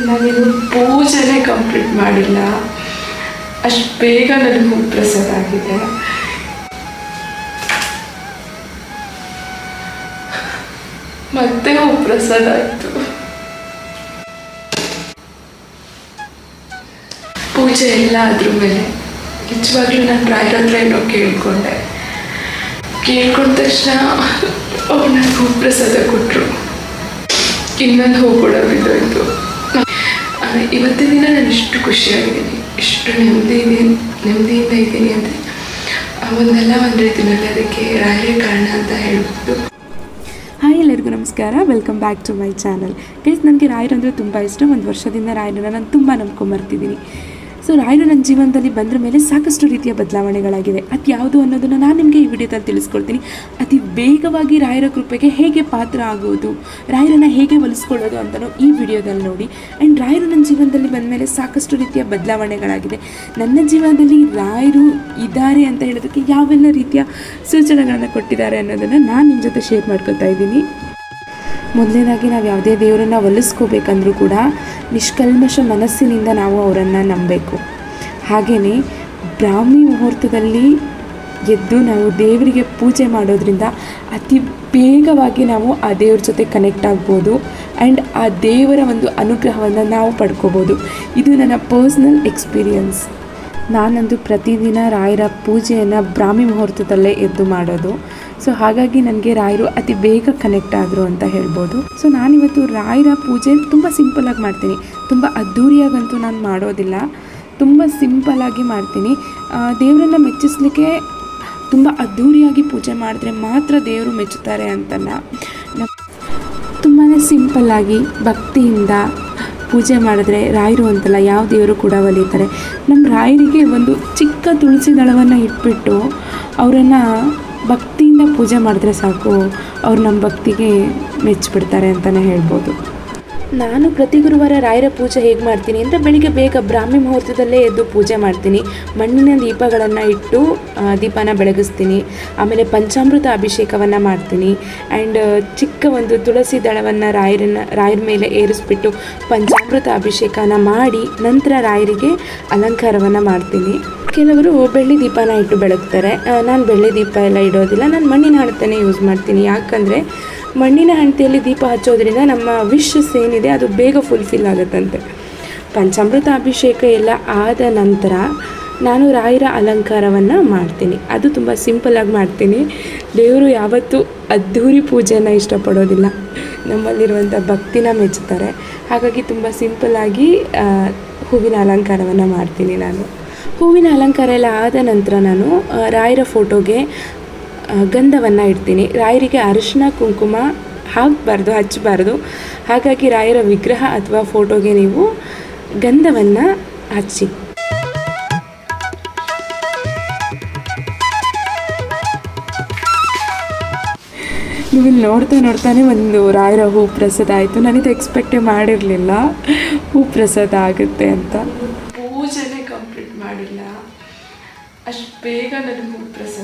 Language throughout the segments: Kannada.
ನಾನಿನ್ನು ಪೂಜೆನೇ ಕಂಪ್ಲೀಟ್ ಮಾಡಿಲ್ಲ. ಅಷ್ಟು ಬೇಗ ನನಗೆ ಪ್ರಸಾದ ಆಗಿದೆ. ಮತ್ತೆ ಪ್ರಸಾದ ಆಯಿತು. ಪೂಜೆ ಎಲ್ಲ ಅದ್ರ ಮೇಲೆ ನಿಜವಾಗ್ಲೂ ನಾನು ಪ್ರಾಯರತ್ರ ಏನೋ ಕೇಳ್ಕೊಂಡೆ. ಕೇಳ್ಕೊಂಡ ತಕ್ಷಣ ಅವ್ರು ನನಗೆ ಪ್ರಸಾದ ಕೊಟ್ಟರು ಇನ್ನೊಂದು ಕೂಡ ಬಿದ್ದೋಯ್ತು ಇವತ್ತಿನ ದಿನ ನಾನು ಇಷ್ಟು ಖುಷಿಯಾಗಿದ್ದೀನಿ, ಇಷ್ಟು ನೆಮ್ಮದಿ ನೆಮ್ಮದಿಯಿಂದ ಇದ್ದೀನಿ ಅಂದರೆ ಒಂದಲ್ಲ ಒಂದು ರೀತಿಯಲ್ಲಿ ಅದಕ್ಕೆ ರಾಯರೇ ಕಾರಣ ಅಂತ ಹೇಳ್ಬೋದು ಹಾಯ್ ಎಲ್ಲರಿಗೂ ನಮಸ್ಕಾರ, welcome back to my channel. Guys, ನನಗೆ ರಾಯರು ಅಂದರೆ ತುಂಬ ಇಷ್ಟ. ಒಂದು ವರ್ಷದಿಂದ ರಾಯರನ್ನ ನಾನು ತುಂಬ ನಂಬ್ಕೊಂಬರ್ತಿದ್ದೀನಿ ಸೊ ರಾಯರು ನನ್ನ ಜೀವನದಲ್ಲಿ ಬಂದ್ರ ಮೇಲೆ ಸಾಕಷ್ಟು ರೀತಿಯ ಬದಲಾವಣೆಗಳಾಗಿದೆ ಅದು ಯಾವುದು ಅನ್ನೋದನ್ನು ನಾನು ನಿಮಗೆ ಈ ವಿಡಿಯೋದಲ್ಲಿ ತಿಳಿಸ್ಕೊಡ್ತೀನಿ. ಅತಿ ವೇಗವಾಗಿ ರಾಯರ ಕೃಪೆಗೆ ಹೇಗೆ ಪಾತ್ರ ಆಗುವುದು, ರಾಯರನ್ನು ಹೇಗೆ ಒಲಿಸ್ಕೊಳ್ಳೋದು ಅಂತಲೂ ಈ ವಿಡಿಯೋದಲ್ಲಿ ನೋಡಿ. ಆ್ಯಂಡ್ ರಾಯರು ನನ್ನ ಜೀವನದಲ್ಲಿ ಬಂದ ಮೇಲೆ ಸಾಕಷ್ಟು ರೀತಿಯ ಬದಲಾವಣೆಗಳಾಗಿದೆ ನನ್ನ ಜೀವನದಲ್ಲಿ ರಾಯರು ಇದ್ದಾರೆ ಅಂತ ಹೇಳೋದಕ್ಕೆ ಯಾವೆಲ್ಲ ರೀತಿಯ ಸೂಚನೆಗಳನ್ನು ಕೊಟ್ಟಿದ್ದಾರೆ ಅನ್ನೋದನ್ನು ನಾನು ನಿಮ್ಮ ಜೊತೆ ಶೇರ್ ಮಾಡ್ಕೊತಾ ಇದ್ದೀನಿ. ಮೊದಲನೇದಾಗಿ ನಾವು ಯಾವುದೇ ದೇವರನ್ನು ಒಲಿಸ್ಕೋಬೇಕಂದ್ರೂ ಕೂಡ ನಿಷ್ಕಲ್ಮಶ ಮನಸ್ಸಿನಿಂದ ನಾವು ಅವರನ್ನು ನಂಬಬೇಕು. ಹಾಗೆಯೇ ಬ್ರಾಹ್ಮಿ ಮುಹೂರ್ತದಲ್ಲಿ ಎದ್ದು ನಾವು ದೇವರಿಗೆ ಪೂಜೆ ಮಾಡೋದ್ರಿಂದ ಅತಿ ಬೇಗವಾಗಿ ನಾವು ಆ ದೇವ್ರ ಜೊತೆ ಕನೆಕ್ಟ್ ಆಗ್ಬೋದು ಆ್ಯಂಡ್ ಆ ದೇವರ ಒಂದು ಅನುಗ್ರಹವನ್ನು ನಾವು ಪಡ್ಕೋಬೋದು. ಇದು ನನ್ನ ಪರ್ಸ್ನಲ್ ಎಕ್ಸ್ಪೀರಿಯನ್ಸ್ ನಾನಂದು ಪ್ರತಿದಿನ ರಾಯರ ಪೂಜೆಯನ್ನು ಬ್ರಾಹ್ಮಿ ಮುಹೂರ್ತದಲ್ಲೇ ಎದ್ದು ಮಾಡೋದು. ಸೊ ಹಾಗಾಗಿ ನನಗೆ ರಾಯರು ಅತಿ ಬೇಗ ಕನೆಕ್ಟ್ ಆದರು ಅಂತ ಹೇಳ್ಬೋದು. ಸೊ ನಾನಿವತ್ತು ರಾಯರ ಪೂಜೆ ತುಂಬ ಸಿಂಪಲಾಗಿ ಮಾಡ್ತೀನಿ. ತುಂಬ ಅದ್ಧೂರಿಯಾಗಂತೂ ನಾನು ಮಾಡೋದಿಲ್ಲ. ತುಂಬ ಸಿಂಪಲಾಗಿ ಮಾಡ್ತೀನಿ. ದೇವರನ್ನ ಮೆಚ್ಚಿಸ್ಲಿಕ್ಕೆ ತುಂಬ ಅದ್ಧೂರಿಯಾಗಿ ಪೂಜೆ ಮಾಡಿದ್ರೆ ಮಾತ್ರ ದೇವರು ಮೆಚ್ಚುತ್ತಾರೆ ಅಂತಲ್ಲ. ತುಂಬಾ ಸಿಂಪಲ್ಲಾಗಿ ಭಕ್ತಿಯಿಂದ ಪೂಜೆ ಮಾಡಿದ್ರೆ ರಾಯರು ಅಂತಲ್ಲ ಯಾವ ದೇವರು ಕೂಡ ಒಲಿತಾರೆ. ನಮ್ಮ ರಾಯರಿಗೆ ಒಂದು ಚಿಕ್ಕ ತುಳಸಿ ದಳವನ್ನು ಇಟ್ಬಿಟ್ಟು ಅವರನ್ನು ಭಕ್ತಿಯಿಂದ ಪೂಜೆ ಮಾಡಿದ್ರೆ ಸಾಕು ಅವ್ರು ನಮ್ಮ ಭಕ್ತಿಗೆ ಮೆಚ್ಚಿಬಿಡ್ತಾರೆ ಅಂತಲೇ ಹೇಳ್ಬೋದು. ನಾನು ಪ್ರತಿ ಗುರುವಾರ ರಾಯರ ಪೂಜೆ ಹೇಗೆ ಮಾಡ್ತೀನಿ ಅಂದರೆ ಬೆಳಿಗ್ಗೆ ಬೇಗ ಬ್ರಾಹ್ಮಿ ಮುಹೂರ್ತದಲ್ಲೇ ಎದ್ದು ಪೂಜೆ ಮಾಡ್ತೀನಿ. ಮಣ್ಣಿನ ದೀಪಗಳನ್ನು ಇಟ್ಟು ದೀಪನ ಬೆಳಗಿಸ್ತೀನಿ. ಆಮೇಲೆ ಪಂಚಾಮೃತ ಅಭಿಷೇಕವನ್ನು ಮಾಡ್ತೀನಿ. ಆ್ಯಂಡ್ ಚಿಕ್ಕ ಒಂದು ತುಳಸಿ ದಳವನ್ನು ರಾಯರನ್ನು, ರಾಯರ ಮೇಲೆ ಏರಿಸ್ಬಿಟ್ಟು ಪಂಚಾಮೃತ ಅಭಿಷೇಕನ ಮಾಡಿ ನಂತರ ರಾಯರಿಗೆ ಅಲಂಕಾರವನ್ನು ಮಾಡ್ತೀನಿ. ಕೆಲವರು ಬೆಳ್ಳಿ ದೀಪನ ಇಟ್ಟು ಬೆಳಗ್ತಾರೆ. ನಾನು ಬೆಳ್ಳಿ ದೀಪ ಎಲ್ಲ ಇಡೋದಿಲ್ಲ. ನಾನು ಮಣ್ಣಿನ ಹಣತನೇ ಯೂಸ್ ಮಾಡ್ತೀನಿ. ಯಾಕಂದರೆ ಮಣ್ಣಿನ ಹಂತಿಯಲ್ಲಿ ದೀಪ ಹಚ್ಚೋದ್ರಿಂದ ನಮ್ಮ ವಿಶಸ್ ಏನಿದೆ ಅದು ಬೇಗ ಫುಲ್ಫಿಲ್ ಆಗುತ್ತಂತೆ. ಪಂಚಾಮೃತ ಅಭಿಷೇಕ ಎಲ್ಲ ಆದ ನಂತರ ನಾನು ರಾಯರ ಅಲಂಕಾರವನ್ನು ಮಾಡ್ತೀನಿ. ಅದು ತುಂಬ ಸಿಂಪಲಾಗಿ ಮಾಡ್ತೀನಿ. ದೇವರು ಯಾವತ್ತೂ ಅದ್ಧೂರಿ ಪೂಜೆಯನ್ನು ಇಷ್ಟಪಡೋದಿಲ್ಲ. ನಮ್ಮಲ್ಲಿರುವಂಥ ಭಕ್ತಿನ ಮೆಚ್ಚುತ್ತಾರೆ ಹಾಗಾಗಿ ತುಂಬ ಸಿಂಪಲ್ಲಾಗಿ ಹೂವಿನ ಅಲಂಕಾರವನ್ನು ಮಾಡ್ತೀನಿ ನಾನು. ಹೂವಿನ ಅಲಂಕಾರ ಎಲ್ಲ ಆದ ನಂತರ ನಾನು ರಾಯರ ಫೋಟೋಗೆ ಗಂಧವನ್ನು ಇಡ್ತೀನಿ. ರಾಯರಿಗೆ ಅರಿಶಿನ, ಕುಂಕುಮ ಹಾಕಬಾರ್ದು ಹಚ್ಚಬಾರ್ದು ಹಾಗಾಗಿ ರಾಯರ ವಿಗ್ರಹ ಅಥವಾ ಫೋಟೋಗೆ ನೀವು ಗಂಧವನ್ನು ಹಚ್ಚಿ. ನೀವು ಇಲ್ಲಿ ನೋಡ್ತಾ ನೋಡ್ತಾನೆ ಒಂದು ರಾಯರ ಹೂ ಪ್ರಸಾದ ಆಯಿತು. ನನಗೆ ಎಕ್ಸ್ಪೆಕ್ಟೇ ಮಾಡಿರಲಿಲ್ಲ. ಹೂ ಪ್ರಸಾದ ಆಗುತ್ತೆ ಅಂತ. ಪೂಜೆನೇ ಕಂಪ್ಲೀಟ್ ಮಾಡಿಲ್ಲ. ಅಷ್ಟು ಬೇಗ ನನಗೆ ಹೂ ಪ್ರಸಾದ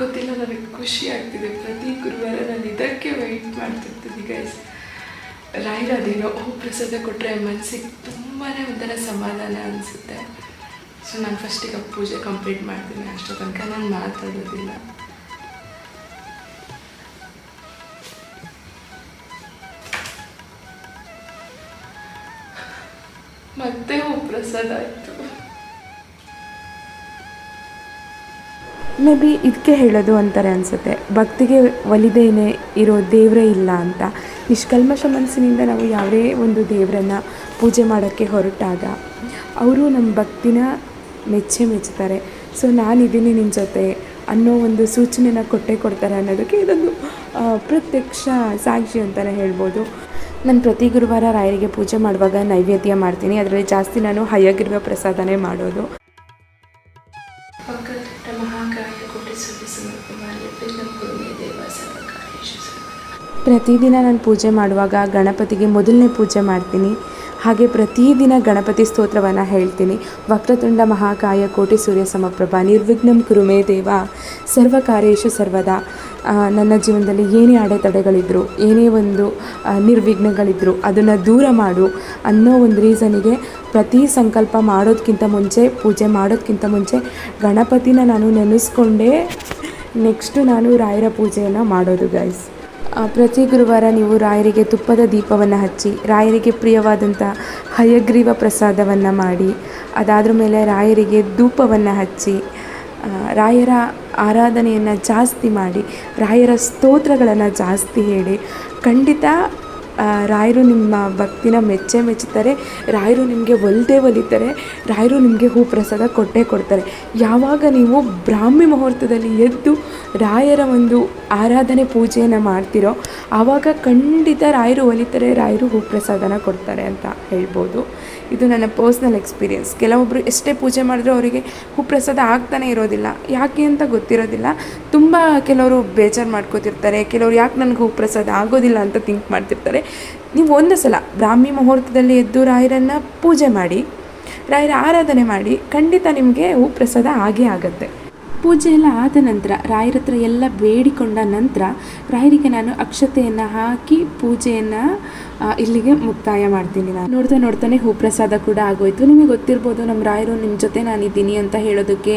ಗೊತ್ತಿಲ್ಲ, ನನಗೆ ಖುಷಿ ಆಗ್ತಿದೆ. ಪ್ರತಿ ಗುರುವಾರ ನಾನು ಇದಕ್ಕೆ ವೆಯ್ಟ್ ಮಾಡ್ತಿರ್ತೀನಿ ಗೈಸ್ ರಾಯರ ಅದೇನೋ ಹೂ ಪ್ರಸಾದ ಕೊಟ್ಟರೆ ಮನಸ್ಸಿಗೆ ತುಂಬಾ ಒಂಥರ ಸಮಾಧಾನ ಅನಿಸುತ್ತೆ. ಸೊ ನಾನು ಫಸ್ಟಿಗೆ ಪೂಜೆ ಕಂಪ್ಲೀಟ್ ಮಾಡ್ತೀನಿ ಅಷ್ಟೋ ತನಕ, ನಾನು ಮಾತಾಡೋದಿಲ್ಲ. ಮತ್ತೆ ಹೂ ಪ್ರಸಾದ ಆಯಿತು. ಮೇ ಬಿ ಇದಕ್ಕೆ ಹೇಳೋದು ಅಂತಾರೆ ಅನಿಸುತ್ತೆ. ಭಕ್ತಿಗೆ ಒಲಿದೇನೆ ಇರೋ ದೇವರೇ ಇಲ್ಲ ಅಂತ. ನಿಷ್ಕಲ್ಮಶ ಮನಸ್ಸಿನಿಂದ ನಾವು ಯಾವುದೇ ಒಂದು ದೇವರನ್ನು ಪೂಜೆ ಮಾಡೋಕ್ಕೆ ಹೊರಟಾಗ ಅವರು ನಮ್ಮ ಭಕ್ತಿನ ಮೆಚ್ಚೆ ಮೆಚ್ಚುತ್ತಾರೆ. ಸೊ ನಾನಿದ್ದೀನಿ ನಿನ್ನ ಜೊತೆ ಅನ್ನೋ ಒಂದು ಸೂಚನೆನ ಕೊಟ್ಟೆ ಕೊಡ್ತಾರೆ ಅನ್ನೋದಕ್ಕೆ ಇದೊಂದು ಪ್ರತ್ಯಕ್ಷ ಸಾಕ್ಷಿ ಅಂತಲೇ ಹೇಳ್ಬೋದು. ನಾನು ಪ್ರತಿ ಗುರುವಾರ ರಾಯರಿಗೆ ಪೂಜೆ ಮಾಡುವಾಗ ನೈವೇದ್ಯ ಮಾಡ್ತೀನಿ. ಅದರಲ್ಲಿ ಜಾಸ್ತಿ ನಾನು ಹಯ್ಯಗಿರುವ ಪ್ರಸಾದನೇ ಮಾಡೋದು. ಪ್ರತಿದಿನ ನಾನು ಪೂಜೆ ಮಾಡುವಾಗ ಗಣಪತಿಗೆ ಮೊದಲನೇ ಪೂಜೆ ಮಾಡ್ತೀನಿ. ಹಾಗೆ ಪ್ರತಿದಿನ ಗಣಪತಿ ಸ್ತೋತ್ರವನ್ನು ಹೇಳ್ತೀನಿ. ವಕ್ರತುಂಡ ಮಹಾಕಾಯ ಕೋಟಿ ಸೂರ್ಯ ಸಮಪ್ರಭ ನಿರ್ವಿಘ್ನಂ ಕುರುಮೇ ದೇವ. ಸರ್ವ ಕಾರ್ಯೇಶು ಸರ್ವದಾ ನನ್ನ ಜೀವನದಲ್ಲಿ ಏನೇ ಅಡೆತಡೆಗಳಿದ್ದರು ಏನೇ ಒಂದು ನಿರ್ವಿಘ್ನಗಳಿದ್ದರು ಅದನ್ನು ದೂರ ಮಾಡು ಅನ್ನೋ ಒಂದು ರೀಸನಿಗೆ ಪ್ರತಿ ಸಂಕಲ್ಪ ಮಾಡೋದಕ್ಕಿಂತ ಮುಂಚೆ, ಪೂಜೆ ಮಾಡೋದಕ್ಕಿಂತ ಮುಂಚೆ ಗಣಪತಿನ ನಾನು ನೆನೆಸ್ಕೊಂಡೇ ನೆಕ್ಸ್ಟು ನಾನು ರಾಯರ ಪೂಜೆಯನ್ನು ಮಾಡೋದು ಗೈಸ್ ಪ್ರತಿ ಗುರುವಾರ ನೀವು ರಾಯರಿಗೆ ತುಪ್ಪದ ದೀಪವನ್ನು ಹಚ್ಚಿ, ರಾಯರಿಗೆ ಪ್ರಿಯವಾದಂಥ ಹಯಗ್ರೀವ ಪ್ರಸಾದವನ್ನು ಮಾಡಿ, ಅದಾದ್ರ ಮೇಲೆ ರಾಯರಿಗೆ ಧೂಪವನ್ನು ಹಚ್ಚಿ ರಾಯರ ಆರಾಧನೆಯನ್ನು ಜಾಸ್ತಿ ಮಾಡಿ, ರಾಯರ ಸ್ತೋತ್ರಗಳನ್ನು ಜಾಸ್ತಿ ಹೇಳಿ, ಖಂಡಿತ ರಾಯರು ನಿಮ್ಮ ಭಕ್ತಿನ ಮೆಚ್ಚೆ ಮೆಚ್ಚುತ್ತಾರೆ, ರಾಯರು ನಿಮಗೆ ಒಲ್ದೇ ಒಲಿತಾರೆ, ರಾಯರು ನಿಮಗೆ ಹೂ ಪ್ರಸಾದ ಕೊಟ್ಟೇ ಕೊಡ್ತಾರೆ. ಯಾವಾಗ ನೀವು ಬ್ರಾಹ್ಮಿ ಮುಹೂರ್ತದಲ್ಲಿ ಎದ್ದು ರಾಯರ ಒಂದು ಆರಾಧನೆ ಪೂಜೆಯನ್ನು ಮಾಡ್ತಿರೋ, ಆವಾಗ ಖಂಡಿತ ರಾಯರು ಒಲಿತಾರೆ ರಾಯರು ಹೂಪ್ರಸಾದನ ಕೊಡ್ತಾರೆ ಅಂತ ಹೇಳ್ಬೋದು. ಇದು ನನ್ನ ಪರ್ಸ್ನಲ್ ಎಕ್ಸ್ಪೀರಿಯೆನ್ಸ್ ಕೆಲವೊಬ್ಬರು ಎಷ್ಟೇ ಪೂಜೆ ಮಾಡಿದ್ರೂ ಅವರಿಗೆ ಹೂಪ್ರಸಾದ ಆಗ್ತಾನೆ ಇರೋದಿಲ್ಲ. ಯಾಕೆ ಅಂತ ಗೊತ್ತಿರೋದಿಲ್ಲ. ತುಂಬ ಕೆಲವರು ಬೇಜಾರು ಮಾಡ್ಕೋತಿರ್ತಾರೆ. ಕೆಲವರು ಯಾಕೆ ನನಗೆ ಹೂಪ್ರಸಾದ ಆಗೋದಿಲ್ಲ ಅಂತ ಥಿಂಕ್ ಮಾಡ್ತಿರ್ತಾರೆ. ನೀವು ಒಂದು ಸಲ ಬ್ರಾಹ್ಮಿ ಮುಹೂರ್ತದಲ್ಲಿ ಎದ್ದು ರಾಯರನ್ನು ಪೂಜೆ ಮಾಡಿ, ರಾಯರ ಆರಾಧನೆ ಮಾಡಿ ಖಂಡಿತ ನಿಮಗೆ ಹೂಪ್ರಸಾದ ಆಗೇ ಆಗುತ್ತೆ. ಪೂಜೆ ಎಲ್ಲ ಆದ ನಂತರ ರಾಯರ ಹತ್ರ ಎಲ್ಲ ಬೇಡಿಕೊಂಡ ನಂತರ ರಾಯರಿಗೆ ನಾನು ಅಕ್ಷತೆಯನ್ನು ಹಾಕಿ ಪೂಜೆಯನ್ನು ಇಲ್ಲಿಗೆ ಮುಕ್ತಾಯ ಮಾಡ್ತೀನಿ ನಾನು. ನೋಡ್ತಾ ನೋಡ್ತಾನೆ ಹೂ ಪ್ರಸಾದ ಕೂಡ ಆಗೋಯ್ತು. ನಿಮಗೆ ಗೊತ್ತಿರ್ಬೋದು ನಮ್ಮ ರಾಯರು ನಿಮ್ಮ ಜೊತೆ ನಾನಿದ್ದೀನಿ ಅಂತ ಹೇಳೋದಕ್ಕೆ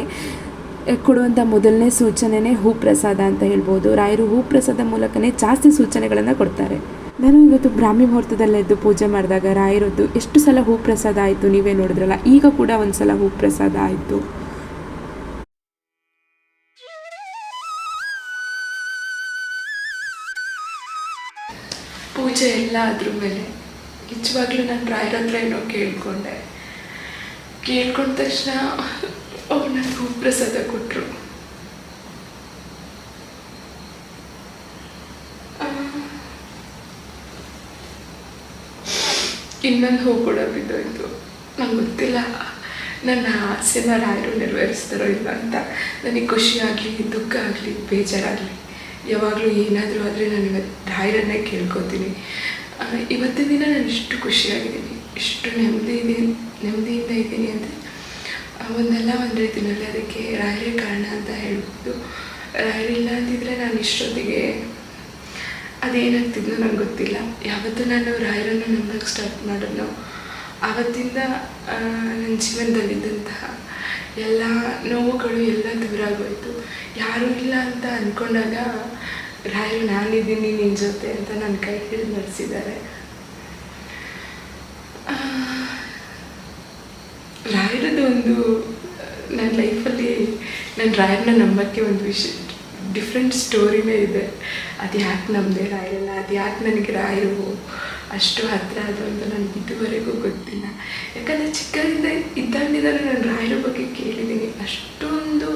ಕೊಡುವಂಥ ಮೊದಲನೇ ಸೂಚನೆನೇ ಹೂ ಪ್ರಸಾದ ಅಂತ ಹೇಳ್ಬೋದು. ರಾಯರು ಹೂ ಪ್ರಸಾದ ಮೂಲಕನೇ ಜಾಸ್ತಿ ಸೂಚನೆಗಳನ್ನು ಕೊಡ್ತಾರೆ. ನಾನು ಇವತ್ತು ಬ್ರಾಹ್ಮಿ ಮುಹೂರ್ತದಲ್ಲೆದ್ದು ಪೂಜೆ ಮಾಡಿದಾಗ ರಾಯರದ್ದು ಎಷ್ಟು ಸಲ ಹೂ ಪ್ರಸಾದ ಆಯಿತು ನೀವೇ ನೋಡಿದ್ರಲ್ಲ? ಈಗ ಕೂಡ ಒಂದು ಸಲ ಹೂ ಪ್ರಸಾದ ಆಯಿತು. ಪೂಜೆ ಎಲ್ಲ ಅದ್ರ ಮೇಲೆ. ನಿಜವಾಗ್ಲೂ ನಾನು ರಾಯರ ಹತ್ರ ಏನೋ ಕೇಳ್ಕೊಂಡೆ. ಕೇಳ್ಕೊಂಡ ತಕ್ಷಣ ಅವ್ರು ನನಗೆ ಹೂ ಪ್ರಸಾದ ಕೊಟ್ಟರು ಇನ್ನೊಂದು ಹೂ ಕೂಡ ಬಿದ್ದೋಯ್ತು ನಂಗೆ ಗೊತ್ತಿಲ್ಲ. ನನ್ನ ಆಸೆನ ರಾಯರು ನೆರವೇರಿಸ್ತಾರೋ ಇಲ್ಲ ಅಂತ. ನನಗೆ ಖುಷಿ ಆಗಲಿ ದುಃಖ ಆಗಲಿ, ಬೇಜಾರಾಗಲಿ. ಯಾವಾಗಲೂ ಏನಾದರೂ ಆದರೆ ನಾನು ಇವತ್ತು ರಾಯರನ್ನೇ ಕೇಳ್ಕೊತೀನಿ. ಇವತ್ತಿನ ದಿನ ನಾನು ಇಷ್ಟು ಖುಷಿಯಾಗಿದ್ದೀನಿ. ಇಷ್ಟು ನೆಮ್ಮದಿ ನೆಮ್ಮದಿಯಿಂದ ಇದ್ದೀನಿ ಅಂತ ಒಂದಲ್ಲ ಒಂದು ರೀತಿಯಲ್ಲಿ ಅದಕ್ಕೆ ರಾಯರೇ ಕಾರಣ ಅಂತ ಹೇಳ್ಬೋದು ರಾಯರಿಲ್ಲ ಅಂತಿದ್ರೆ ನಾನು ಇಷ್ಟೊತ್ತಿಗೆ ಅದೇನಾಗ್ತಿದ್ನೋ ನಂಗೆ ಗೊತ್ತಿಲ್ಲ. ಯಾವತ್ತೂ ನಾನು ರಾಯರನ್ನು ನಂಬಕ್ಕೆ ಸ್ಟಾರ್ಟ್ ಮಾಡೋಣ ಆವತ್ತಿಂದ ನನ್ನ ಜೀವನದಲ್ಲಿದ್ದಂತಹ ಎಲ್ಲ ನೋವುಗಳು ಎಲ್ಲ ದೂರ ಆಗೋಯ್ತು. ಯಾರೂ ಇಲ್ಲ ಅಂತ ಅಂದ್ಕೊಂಡಾಗ ರಾಯರು ನಾನಿದ್ದೀನಿ ನಿನ್ನ ಜೊತೆ ಅಂತ ನನ್ನ ಕೈ ಹಿಡಿದು ನಡೆಸಿದ್ದಾರೆ ರಾಯರದ್ದು ಒಂದು ನನ್ನ ಲೈಫಲ್ಲಿ ನನ್ನ ರಾಯರನ್ನ ನಂಬಕ್ಕೆ ಒಂದು ವಿಷಯ ಡಿಫ್ರೆಂಟ್ ಸ್ಟೋರಿನೇ ಇದೆ. ಅದು ಯಾಕೆ ನಮ್ಮದೇ ರಾಯರನ್ನ? ಅದು ಯಾಕೆ ನನಗೆ ರಾಯರು? ಅಷ್ಟು ಹತ್ತಿರ ಅದು ಅಂತ ನನಗೆ ಇದುವರೆಗೂ ಗೊತ್ತಿಲ್ಲ. ಯಾಕಂದರೆ ಚಿಕ್ಕದಿಂದ ಇದ್ದಾಗಿದ್ದಾರೆ ನಾನು ರಾಯರ ಬಗ್ಗೆ ಕೇಳಿದ್ದೀನಿ. ಅಷ್ಟೊಂದು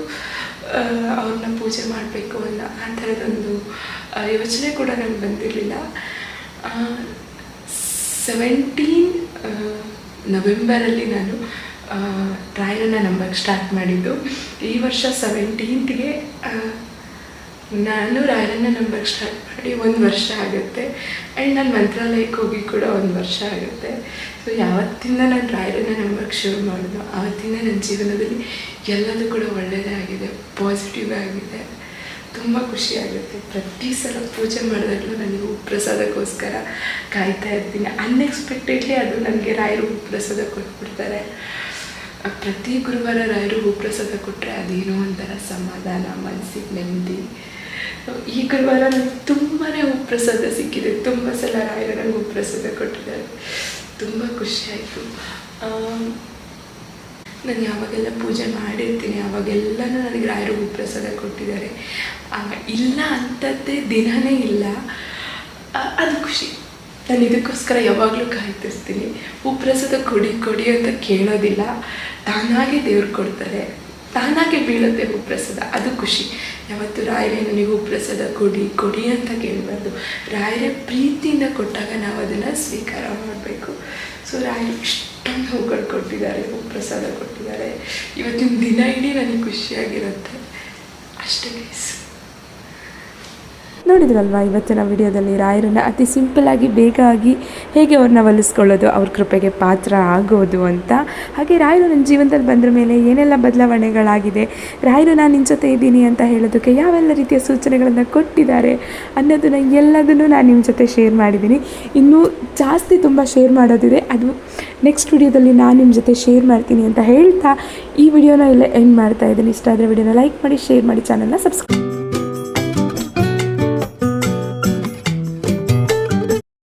ಅವ್ರನ್ನ ಪೂಜೆ ಮಾಡಬೇಕು ಅನ್ನೋ ಆ ಥರದೊಂದು ಯೋಚನೆ ಕೂಡ ನನಗೆ ಬಂದಿರಲಿಲ್ಲ. ಸೆವೆಂಟೀನ್ ನವೆಂಬರಲ್ಲಿ ನಾನು ರಾಯರನ್ನ ನಂಬಕ್ಕೆ ಸ್ಟಾರ್ಟ್ ಮಾಡಿದ್ದು. ಈ ವರ್ಷ ಸೆವೆಂಟೀನ್ತ್ಗೆ ನಾನು ರಾಯರನ್ನ ನಂಬಕ್ಕೆ ಸ್ಟಾರ್ಟ್ ಮಾಡಿ ಒಂದು ವರ್ಷ ಆಗುತ್ತೆ. ಆ್ಯಂಡ್ ನಾನು ಮಂತ್ರಾಲಯಕ್ಕೆ ಹೋಗಿ ಕೂಡ ಒಂದು ವರ್ಷ ಆಗುತ್ತೆ. ಸೊ ಯಾವತ್ತಿಂದ ನಾನು ರಾಯರನ್ನ ನಂಬಕ್ಕೆ ಶುರು ಮಾಡೋದು ಆವತ್ತಿಂದ ನನ್ನ ಜೀವನದಲ್ಲಿ ಎಲ್ಲದೂ ಕೂಡ ಒಳ್ಳೆಯದೇ ಆಗಿದೆ ಪಾಸಿಟಿವ್ ಆಗಿದೆ. ತುಂಬ ಖುಷಿಯಾಗುತ್ತೆ ಪ್ರತಿ ಸಲ ಪೂಜೆ ಮಾಡಿದಾಗಲೂ ನನಗೆ ಪ್ರಸಾದಕ್ಕೋಸ್ಕರ ಕಾಯ್ತಾ ಇರ್ತೀನಿ. ಅನ್ಎಕ್ಸ್ಪೆಕ್ಟೆಡ್ಲಿ ಅದು ನನಗೆ ರಾಯರು ಪ್ರಸಾದ ಕೊಟ್ಬಿಡ್ತಾರೆ. ಪ್ರತಿ ಗುರುವಾರ ರಾಯರು ಹೂಪ್ರಸಾದ ಕೊಟ್ಟರೆ ಅದೇನೋ ಒಂಥರ ಸಮಾಧಾನ ಮನಸ್ಸಿಗೆ ನೆಮ್ಮದಿ. ಈ ಗುರುವಾರ ನನಗೆ ತುಂಬಾ ಉಪ್ರಸಾದ ಸಿಕ್ಕಿದೆ. ತುಂಬ ಸಲ ರಾಯರು ನನಗೆ ಉಪ್ರಸಾದ ಕೊಟ್ಟಿದ್ದಾರೆ. ತುಂಬ ಖುಷಿಯಾಯಿತು ನಾನು ಯಾವಾಗೆಲ್ಲ ಪೂಜೆ ಮಾಡಿರ್ತೀನಿ, ಅವಾಗೆಲ್ಲನೂ ನನಗೆ ರಾಯರು ಉಪ್ರಸಾದ ಕೊಟ್ಟಿದ್ದಾರೆ. ಇಲ್ಲ ಅಂಥದ್ದೇ ದಿನವೇ ಇಲ್ಲ. ಅದು ಖುಷಿ. ನಾನು ಇದಕ್ಕೋಸ್ಕರ ಯಾವಾಗಲೂ ಕಾಯ್ತಿರ್ತೀನಿ. ಉಪ್ರಸಾದ ಕೊಡಿ ಕೊಡಿ ಅಂತ ಕೇಳೋದಿಲ್ಲ. ತಾನಾಗೆ ದೇವ್ರು ಕೊಡ್ತಾರೆ. ತಾನಾಗೆ ಬೀಳುತ್ತೆ ಉಪ್ರಸಾದ. ಅದು ಖುಷಿ. ಯಾವತ್ತು ರಾಯರೇ ನನಗೆ ಪ್ರಸಾದ ಕೊಡಿ ಕೊಡಿ ಅಂತ ಕೇಳಬಾರ್ದು. ರಾಯರೇ ಪ್ರೀತಿಯಿಂದ ಕೊಟ್ಟಾಗ ನಾವು ಅದನ್ನು ಸ್ವೀಕಾರ ಮಾಡಬೇಕು. ಸೊ ರಾಯರು ಇಷ್ಟೊಂದು ಹೂಗಳು ಕೊಟ್ಟಿದ್ದಾರೆ ಹೂಪ್ರಸಾದ ಕೊಟ್ಟಿದ್ದಾರೆ. ಇವತ್ತಿನ ದಿನ ಇಡೀ ನನಗೆ ಖುಷಿಯಾಗಿರುತ್ತೆ. ಅಷ್ಟೇ ನೋಡಿದ್ರಲ್ವಾ ಇವತ್ತಿನ ವಿಡಿಯೋದಲ್ಲಿ? ರಾಯರನ್ನು ಅತಿ ಸಿಂಪಲ್ಲಾಗಿ ಬೇಗ ಆಗಿ ಹೇಗೆ ಅವ್ರನ್ನ ಒಲಿಸ್ಕೊಳ್ಳೋದು, ಅವ್ರ ಕೃಪೆಗೆ ಪಾತ್ರ ಆಗೋದು ಅಂತ. ಹಾಗೆ ರಾಯರು ನನ್ನ ಜೀವನದಲ್ಲಿ ಬಂದ್ರ ಮೇಲೆ ಏನೆಲ್ಲ ಬದಲಾವಣೆಗಳಾಗಿದೆ, ರಾಯರು ನಾನು ನಿನ್ನ ಜೊತೆ ಇದ್ದೀನಿ ಅಂತ ಹೇಳೋದಕ್ಕೆ ಯಾವೆಲ್ಲ ರೀತಿಯ ಸೂಚನೆಗಳನ್ನು ಕೊಟ್ಟಿದ್ದಾರೆ ಅನ್ನೋದನ್ನು ಎಲ್ಲದನ್ನು ನಾನು ನಿಮ್ಮ ಜೊತೆ ಶೇರ್ ಮಾಡಿದ್ದೀನಿ. ಇನ್ನೂ ಜಾಸ್ತಿ ತುಂಬ ಶೇರ್ ಮಾಡೋದಿದೆ, ಅದು ನೆಕ್ಸ್ಟ್ ವಿಡಿಯೋದಲ್ಲಿ ನಾನು ನಿಮ್ಮ ಜೊತೆ ಶೇರ್ ಮಾಡ್ತೀನಿ ಅಂತ ಹೇಳ್ತಾ ಈ ವಿಡಿಯೋನ ಇಲ್ಲೇ ಎಂಡ್ ಮಾಡ್ತಾ ಇದ್ದೀನಿ. ಇಷ್ಟ ಆದರೆ ವಿಡಿಯೋನ ಲೈಕ್ ಮಾಡಿ ಶೇರ್ ಮಾಡಿ ಚಾನಲ್ನ ಸಬ್ಸ್ಕ್ರೈಬ್